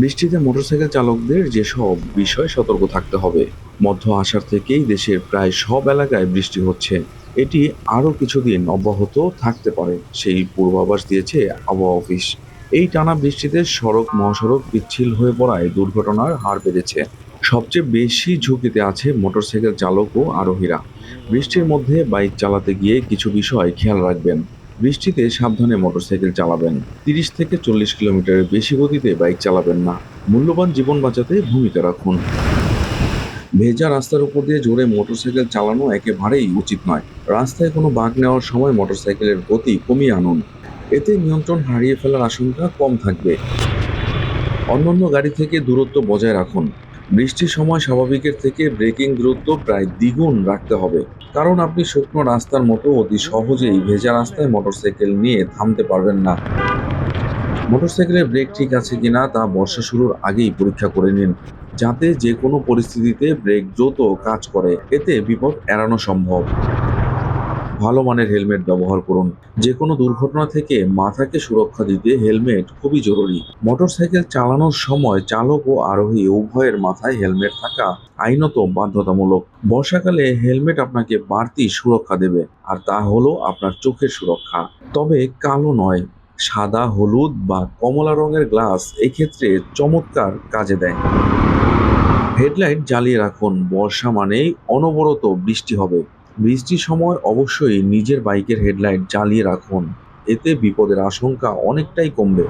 বৃষ্টিতে মোটরসাইকেল চালকদের যেসব বিষয় সতর্ক থাকতে হবে, মধ্য আষাঢ় থেকেই দেশের প্রায় সব এলাকায় বৃষ্টি হচ্ছে। এটি আরও কিছুদিন অব্যাহত থাকতে পারে, সেই পূর্বাভাস দিয়েছে আবহাওয়া অফিস। এই টানা বৃষ্টিতে সড়ক, মহাসড়ক পিচ্ছিল হয়ে পড়ায় দুর্ঘটনার হার বেড়েছে। সবচেয়ে বেশি ঝুঁকিতে আছে মোটরসাইকেল চালক ও আরোহীরা। বৃষ্টির মধ্যে বাইক চালাতে গিয়ে কিছু বিষয় খেয়াল রাখবেন। বৃষ্টিতে সাবধানে মোটরসাইকেল চালাবেন। তিরিশ থেকে চল্লিশ কিলোমিটারের বেশি গতিতে বাইক চালাবেন না। মূল্যবান জীবন বাঁচাতে ভূমিকা রাখুন। ভেজা রাস্তার উপর দিয়ে জোরে মোটরসাইকেল চালানো একেবারেই উচিত নয়। রাস্তায় কোনো বাঘ নেওয়ার সময় মোটরসাইকেলের গতি কমিয়ে আনুন। এতে নিয়ন্ত্রণ হারিয়ে ফেলার আশঙ্কা কম থাকবে। অন্যান্য গাড়ি থেকে দূরত্ব বজায় রাখুন। বৃষ্টির সময় স্বাভাবিকের থেকে ব্রেকিং দূরত্ব প্রায় দ্বিগুণ রাখতে হবে। কারণ আপনি শুকনো রাস্তার মতো অতি সহজেই ভেজা রাস্তায় মোটরসাইকেল নিয়ে থামতে পারবেন না। মোটরসাইকেলের ব্রেক ঠিক আছে কিনা তা বর্ষা শুরুর আগেই পরীক্ষা করে নিন, যাতে যে কোনো পরিস্থিতিতে ব্রেক দ্রুত কাজ করে। এতে বিপদ এড়ানো সম্ভব। ভালো মানের হেলমেট ব্যবহার করুন। যে কোনো দুর্ঘটনা থেকে মাথাকে সুরক্ষা দিতে হেলমেট খুবই জরুরি। মোটরসাইকেল চালানোর সময় চালক ও আরোহী উভয়ের মাথায় হেলমেট থাকা আইনত বাধ্যতামূলক। বর্ষাকালে হেলমেট আপনাকে বাড়তি সুরক্ষা দেবে, আর তা হলো আপনার চোখের সুরক্ষা। তবে কালো নয়, সাদা, হলুদ বা কমলা রঙের গ্লাস এক্ষেত্রে চমৎকার কাজে দেয়। হেডলাইট জ্বালিয়ে রাখুন। বর্ষা মানেই অনবরত বৃষ্টি হবে। বৃষ্টির সময় অবশ্যই নিজের বাইকের হেডলাইট জ্বালিয়ে রাখুন। এতে বিপদের আশঙ্কা অনেকটাই কমবে।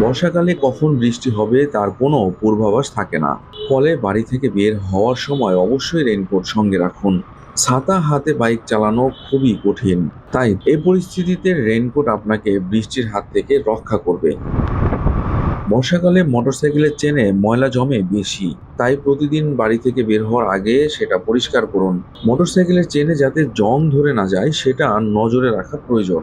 বর্ষাকালে কখন বৃষ্টি হবে তার কোনো পূর্বাভাস থাকে না। ফলে বাড়ি থেকে বের হওয়ার সময় অবশ্যই রেইনকোট সঙ্গে রাখুন। ছাতা হাতে বাইক চালানো খুবই কঠিন। তাই এ পরিস্থিতিতে রেইনকোট আপনাকে বৃষ্টির হাত থেকে রক্ষা করবে। বর্ষাকালে মোটরসাইকেলের চেনে ময়লা জমে বেশি, তাই প্রতিদিন বাড়ি থেকে বের হওয়ার আগে সেটা পরিষ্কার করুন। মোটরসাইকেলের চেনে যাতে জং ধরে না যায়, সেটা নজরে রাখা প্রয়োজন।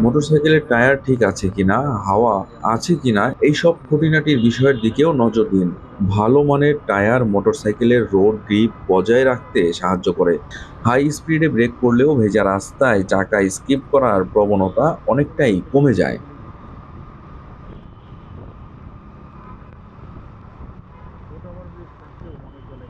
মোটরসাইকেলের টায়ার ঠিক আছে কিনা, হাওয়া আছে কিনা, এইসব খুঁটিনাটির বিষয়ের দিকেও নজর দিন। ভালো মানের টায়ার মোটরসাইকেলের রোড গ্রিপ বজায় রাখতে সাহায্য করে। হাই স্পিডে ব্রেক করলেও ভেজা রাস্তায় চাকা স্কিপ করার প্রবণতা অনেকটাই কমে যায়। অনেক জলে